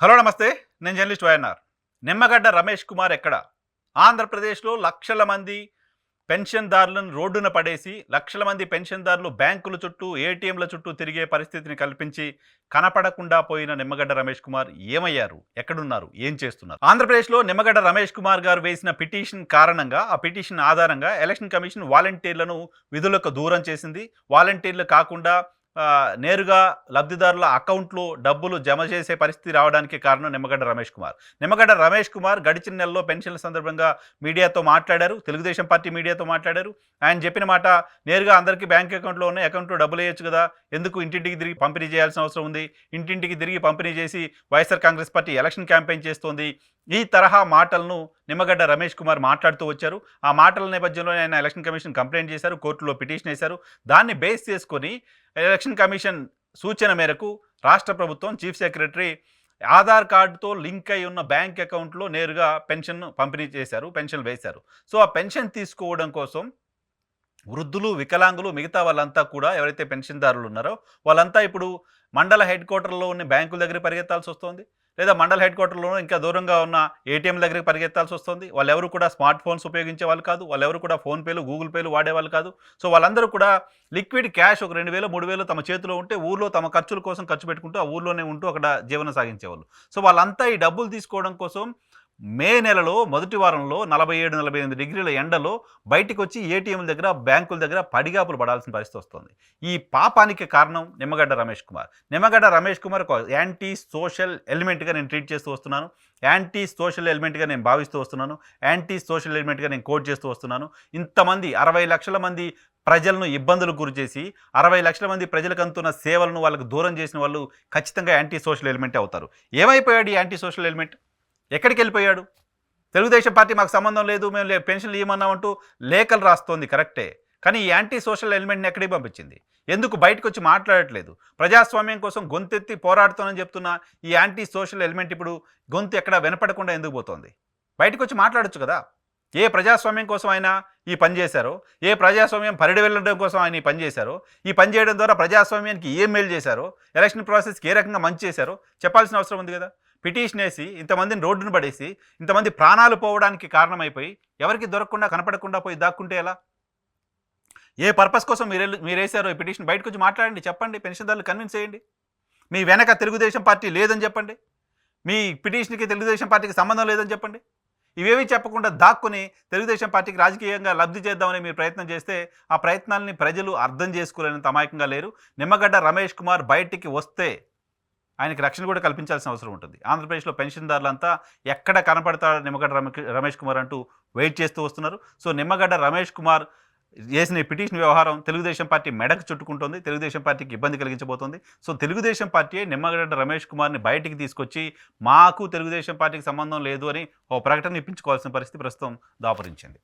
Hello నమస్తే. నేను journalist YNR. Nimmagadda Ramesh Kumar ఎక్కడ? ఆంధ్రప్రదేశ్లో లక్షల మంది పెన్షన్దారులను రోడ్డున పడేసి లక్షల మంది పెన్షన్దారులు బ్యాంకుల చుట్టూ ఏటీఎంల చుట్టూ తిరిగే పరిస్థితిని కల్పించి కనపడకుండా పోయిన నిమ్మగడ్డ రమేష్ కుమార్ ఏమయ్యారు? ఎక్కడున్నారు? ఏం చేస్తున్నారు? ఆంధ్రప్రదేశ్లో నిమ్మగడ్డ రమేష్ కుమార్ గారు వేసిన పిటిషన్ కారణంగా ఆ పిటిషన్ ఆధారంగా ఎలక్షన్ కమిషన్ వాలంటీర్లను విధులకు దూరం చేసింది. వాలంటీర్లు కాకుండా నేరుగా లబ్ధిదారుల అకౌంట్లో డబ్బులు జమ చేసే పరిస్థితి రావడానికి కారణం నిమ్మగడ్డ రమేష్ కుమార్. నిమ్మగడ్డ రమేష్ కుమార్ గడిచిన నెలలో పెన్షన్ల సందర్భంగా మీడియాతో మాట్లాడారు తెలుగుదేశం పార్టీ మీడియాతో మాట్లాడారు. ఆయన చెప్పిన మాట నేరుగా అందరికీ బ్యాంక్ అకౌంట్లో ఉన్న అకౌంట్లో డబ్బులు వేయొచ్చు కదా ఎందుకు ఇంటింటికి తిరిగి పంపిణీ చేయాల్సిన అవసరం ఉంది? ఇంటింటికి తిరిగి పంపిణీ చేసి YSR Congress party election campaign చేస్తోంది. ఈ తరహా మాటలను నిమ్మగడ్డ రమేష్ కుమార్ మాట్లాడుతూ వచ్చారు. ఆ మాటల నేపథ్యంలో ఆయన ఎలక్షన్ కమిషన్ కంప్లైంట్ చేశారు కోర్టులో పిటిషన్ వేశారు. దాన్ని బేస్ చేసుకొని ఎలక్షన్ కమిషన్ సూచన మేరకు రాష్ట్ర ప్రభుత్వం చీఫ్ సెక్రటరీ ఆధార్ కార్డుతో లింక్ అయి ఉన్న బ్యాంక్ అకౌంట్లో నేరుగా పెన్షన్ పంపిణీ చేశారు పెన్షన్ వేశారు. సో ఆ పెన్షన్ తీసుకోవడం కోసం వృద్ధులు వికలాంగులు మిగతా వాళ్ళంతా కూడా ఎవరైతే పెన్షన్దారులు ఉన్నారో వాళ్ళంతా ఇప్పుడు మండల హెడ్ క్వార్టర్లో ఉన్న బ్యాంకుల దగ్గర పరిగెత్తాల్సి వస్తుంది. లేదా మండల హెడ్ క్వార్టర్లో ఇంకా దూరంగా ఉన్న ఏటీఎం దగ్గరికి పరిగెత్తాల్సి వస్తుంది. వాళ్ళెవరు కూడా స్మార్ట్ ఫోన్స్ ఉపయోగించే వాళ్ళు కాదు. వాళ్ళెవరు కూడా ఫోన్పేలు గూగుల్ పేలు వాడేవాళ్ళు కాదు. సో వాళ్ళందరూ కూడా లిక్విడ్ క్యాష్ ఒక రెండు వేలు మూడు వేలు తమ చేతిలో ఉంటే ఊర్లో తమ ఖర్చుల కోసం ఖర్చు పెట్టుకుంటూ ఆ ఊర్లోనే ఉంటూ అక్కడ జీవనం సాగించేవాళ్ళు. సో వాళ్ళంతా ఈ డబ్బులు తీసుకోవడం కోసం మే నెలలో మొదటి వారంలో నలభై ఏడు నలభై ఎనిమిది డిగ్రీల ఎండలో బయటికి వచ్చి ఏటీఎంల దగ్గర బ్యాంకుల దగ్గర పడిగాపులు పడాల్సిన పరిస్థితి వస్తుంది. ఈ పాపానికి కారణం నిమ్మగడ్డ రమేష్ కుమార్. నిమ్మగడ్డ రమేష్ కుమార్ ఒక యాంటీ సోషల్ ఎలిమెంట్గా నేను ట్రీట్ చేస్తూ వస్తున్నాను. యాంటీ సోషల్ ఎలిమెంట్గా నేను భావిస్తూ వస్తున్నాను. యాంటీ సోషల్ ఎలిమెంట్గా నేను కోట్ చేస్తూ వస్తున్నాను. ఇంతమంది అరవై లక్షల మంది ప్రజలను ఇబ్బందులకు గురి చేసి అరవై లక్షల మంది ప్రజలకు అందుతున్న సేవలను వాళ్ళకు దూరం చేసిన వాళ్ళు ఖచ్చితంగా యాంటీ సోషల్ ఎలిమెంట్ అవుతారు. ఏమైపోయాడు ఈ యాంటీ సోషల్ ఎలిమెంట్? ఎక్కడికి వెళ్ళిపోయాడు? తెలుగుదేశం పార్టీ మాకు సంబంధం లేదు మేము పెన్షన్లు ఇవ్వమన్నామంటూ లేఖలు రాస్తోంది కరెక్టే. కానీ ఈ యాంటీ సోషల్ ఎలిమెంట్ని ఎక్కడికి పంపించింది? ఎందుకు బయటకు వచ్చి మాట్లాడట్లేదు? ప్రజాస్వామ్యం కోసం గొంతెత్తి పోరాడుతానని చెప్తున్న ఈ యాంటీ సోషల్ ఎలిమెంట్ ఇప్పుడు గొంతు ఎక్కడ వినపడకుండా ఎందుకు పోతోంది? బయటకు వచ్చి మాట్లాడొచ్చు కదా? ఏ ప్రజాస్వామ్యం కోసం ఆయన ఈ పని చేశారో? ఏ ప్రజాస్వామ్యం పరిడి వెళ్ళడం కోసం ఆయన ఈ పని చేశారో? ఈ పని చేయడం ద్వారా ప్రజాస్వామ్యానికి ఏం మేలు చేశారో? ఎలక్షన్ ప్రాసెస్కి ఏ రకంగా మంచి చేశారో? చెప్పాల్సిన అవసరం ఉంది కదా? పిటిషన్ వేసి ఇంతమందిని రోడ్డును పడేసి ఇంతమంది ప్రాణాలు పోవడానికి కారణమైపోయి ఎవరికి దొరకకుండా కనపడకుండా పోయి దాక్కుంటే ఎలా? ఏ పర్పస్ కోసం మీరు మీరు వేశారో ఈ పిటిషన్? బయటకు వచ్చి మాట్లాడండి చెప్పండి పెన్షన్దారులు కన్విన్స్ చేయండి. మీ వెనక తెలుగుదేశం పార్టీ లేదని చెప్పండి. మీ పిటిషన్కి తెలుగుదేశం పార్టీకి సంబంధం లేదని చెప్పండి. ఇవేవి చెప్పకుండా దాక్కుని తెలుగుదేశం పార్టీకి రాజకీయంగా లబ్ధి చేద్దామని మీరు ప్రయత్నం చేస్తే ఆ ప్రయత్నాలని ప్రజలు అర్థం చేసుకోలేనంత అమాయకంగా లేరు. నిమ్మగడ్డ రమేష్ కుమార్ బయటికి వస్తే ఆయనకి రక్షణ కూడా కల్పించాల్సిన అవసరం ఉంటుంది. ఆంధ్రప్రదేశ్లో పెన్షన్దారులంతా ఎక్కడ కనపడతాడు నిమ్మగడ్డ రమేష్ కుమార్ అంటూ వెయిట్ చేస్తూ వస్తున్నారు. సో నిమ్మగడ్డ రమేష్ కుమార్ చేసిన పిటిషన్ వ్యవహారం తెలుగుదేశం పార్టీ మెడకు చుట్టుకుంటుంది. తెలుగుదేశం పార్టీకి ఇబ్బంది కలిగించబోతోంది. సో తెలుగుదేశం పార్టీ నిమ్మగడ్డ రమేష్ కుమార్ని బయటికి తీసుకొచ్చి మాకు తెలుగుదేశం పార్టీకి సంబంధం లేదు అని ఓ ప్రకటన ఇప్పించుకోవాల్సిన పరిస్థితి ప్రస్తుతం దాపరించింది.